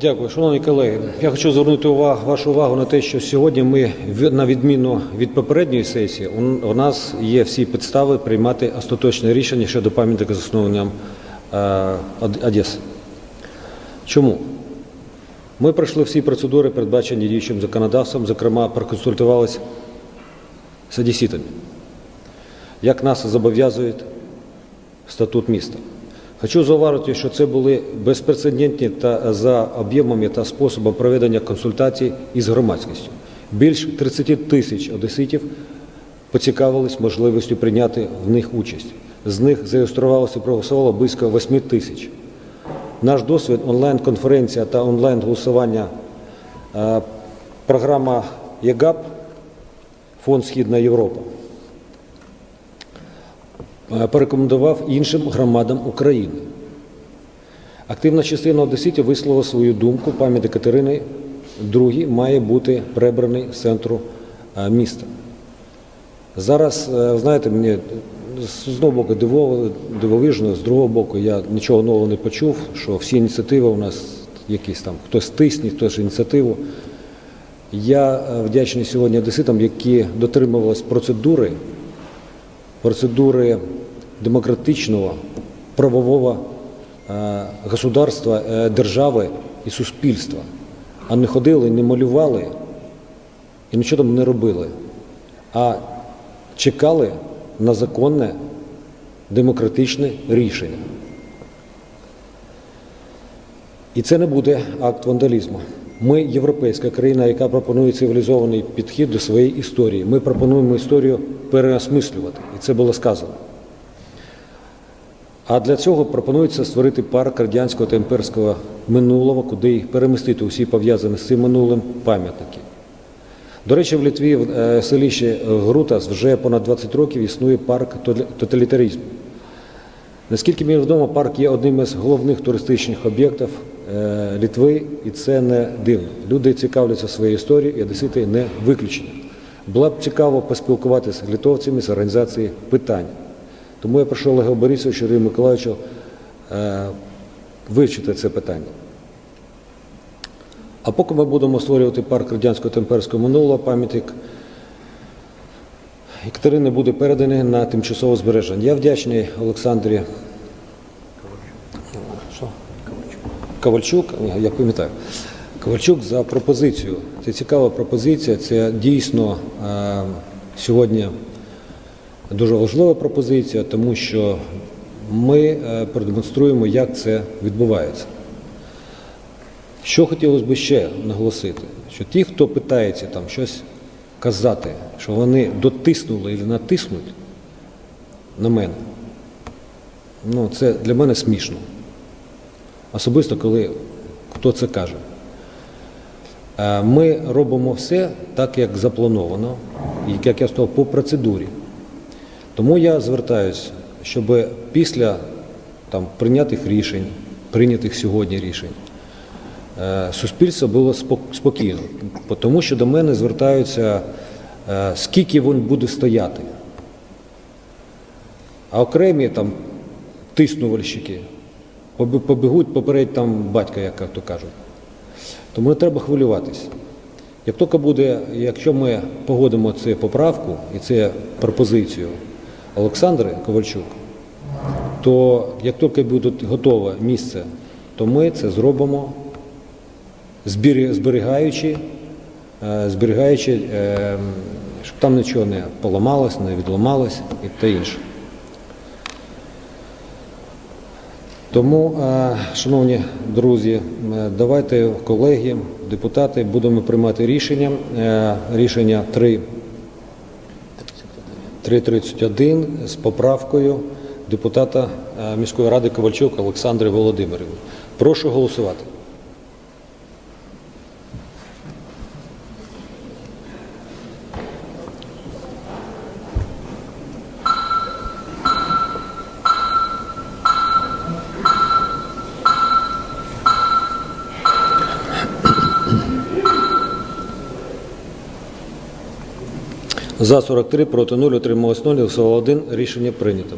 Дякую, шановні колеги. Я хочу звернути увагу, вашу увагу на те, що сьогодні ми, на відміну від попередньої сесії, у, нас є всі підстави приймати остаточне рішення щодо пам'ятника заснованням е, Одеси. Чому? Ми пройшли всі процедури, передбачені діючим законодавством, зокрема, проконсультувалися з одеситами. Як нас зобов'язує статут міста. Хочу зауважити, що це були безпрецедентні та за об'ємами та способом проведення консультацій із громадськістю. Більш 30 тисяч одеситів поцікавились можливістю прийняти в них участь. З них зареєструвалося і проголосувало близько 8 тисяч. Наш досвід онлайн-конференція та онлайн-голосування е, програма ЄГАП Фонд Східна Європа порекомендував іншим громадам України. Активна частина одеситів висловила свою думку. Пам'ятник Катерини II має бути прибраний з центру е, міста. Зараз, е, знаєте, мені з одного боку дивовижно, з другого боку я нічого нового не почув, що всі ініціативи у нас якісь там, хтось тисне, хтось ініціативу. Я е, вдячний сьогодні одеситам, які дотримувались процедури, процедури демократичного, правового е, государства, е, держави і суспільства, а не ходили, не малювали і нічого там не робили, а чекали на законне демократичне рішення. І це не буде акт вандалізму. Ми європейська країна, яка пропонує цивілізований підхід до своєї історії. Ми пропонуємо історію переосмислювати, і це було сказано. А для цього пропонується створити парк радянського та імперського минулого, куди перемістити усі пов'язані з цим минулим пам'ятники. До речі, в Литві, в е, селищі Грутас, вже понад 20 років існує парк тоталі- тоталітаризму. Наскільки мені відомо, парк є одним із головних туристичних об'єктів е, Литви, і це не дивно. Люди цікавляться своєю історією, і одесити не виключення. Було б цікаво поспілкуватися з литовцями з організації питань. Тому я прошу Олега Борисовича Юрія Миколаївича е, вивчити це питання. А поки ми будемо створювати парк радянського та імперського минулого, пам'ятник Екатерини буде переданий на тимчасове збереження. Я вдячний Олександрі? Ковальчук, я пам'ятаю, Ковальчук за пропозицію. Це цікава пропозиція, це дійсно е, сьогодні дуже важлива пропозиція, тому що ми е, продемонструємо, як це відбувається. Що хотілося б ще наголосити, що ті, хто питається там щось казати, що вони дотиснули і натиснуть на мене, ну це для мене смішно. Особисто, коли хто це каже. Е, Ми робимо все так, як заплановано, і як я сказав, по процедурі. Тому я звертаюся, щоб після там, прийнятих рішень, прийнятих сьогодні рішень, суспільство було спок- спокійно, тому що до мене звертаються, е, скільки він буде стояти. А окремі там тиснувальщики побігуть попередь там батька, як то кажуть. Тому не треба хвилюватися. Як тільки буде, якщо ми погодимо цю поправку і цю пропозицію Олександри Ковальчук, то як тільки буде готове місце, то ми це зробимо, зберігаючи, е, зберігаючи, е, щоб там нічого не поламалось, не відламалось і те інше. Тому, е, шановні друзі, давайте, колеги, депутати, будемо приймати рішення. Рішення 3, 331 з поправкою депутата міської ради Ковальчук Олександри Володимирівни. Прошу голосувати. За 43, проти 0, утрималось 0, голосувало 1. Рішення прийнято.